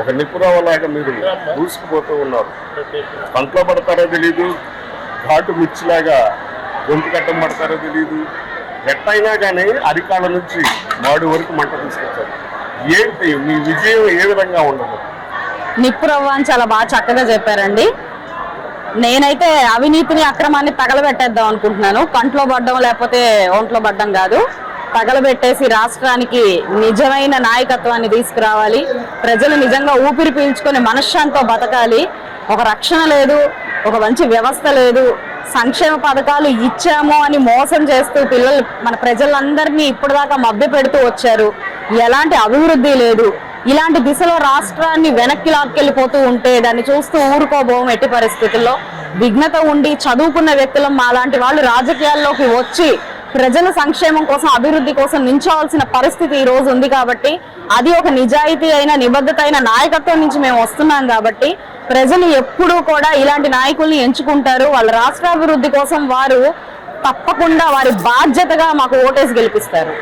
ఒక నిపురావలాగా మీరు దూసుకుపోతూ ఉన్నారు. కంట్లో పడతారో తెలీదు ఘాటు మిర్చిలాగా గొంతు కట్టం పడతారో తెలీదు. ఎట్టయినా కానీ అరికాళ్ళ నుంచి మాడు వరకు మంట తీసుకొచ్చారు. ఏంటి మీ విజయం ఏ విధంగా ఉండదు? నిప్పురవ్వ అని చాలా బాగా చక్కగా చెప్పారండి. నేనైతే అవినీతిని అక్రమాన్ని తగలబెట్టేద్దాం అనుకుంటున్నాను. కంట్లో పడ్డం లేకపోతే ఒంట్లో పడ్డం కాదు. తగలబెట్టేసి రాష్ట్రానికి నిజమైన నాయకత్వాన్ని తీసుకురావాలి. ప్రజలు నిజంగా ఊపిరి పీల్చుకొని మనశ్శాంతితో బతకాలి. ఒక రక్షణ లేదు ఒక మంచి వ్యవస్థ లేదు. సంక్షేమ పథకాలు ఇచ్చాము అని మోసం చేస్తూ పిల్లలు మన ప్రజలందరినీ ఇప్పటిదాకా మభ్య పెడుతూ వచ్చారు. ఎలాంటి అభివృద్ధి లేదు. ఇలాంటి దిశలో రాష్ట్రాన్ని వెనక్కి లాక్కెళ్ళిపోతూ ఉంటే దాన్ని చూస్తూ ఊరుకోబోం ఎట్టి పరిస్థితుల్లో. విఘ్నత ఉండి చదువుకున్న వ్యక్తులం మాలాంటి వాళ్ళు రాజకీయాల్లోకి వచ్చి ప్రజల సంక్షేమం కోసం అభివృద్ధి కోసం నించోవాల్సిన పరిస్థితి ఈ రోజు ఉంది కాబట్టి అది ఒక నిజాయితీ అయిన నిబద్ధత అయిన నాయకత్వం నుంచి మేము వస్తున్నాం కాబట్టి ప్రజలు ఎప్పుడూ కూడా ఇలాంటి నాయకుల్ని ఎంచుకుంటారు. వాళ్ళ రాష్ట్రాభివృద్ధి కోసం వారు తప్పకుండా వారి బాధ్యతగా మాకు ఓటేసి గెలిపిస్తారు.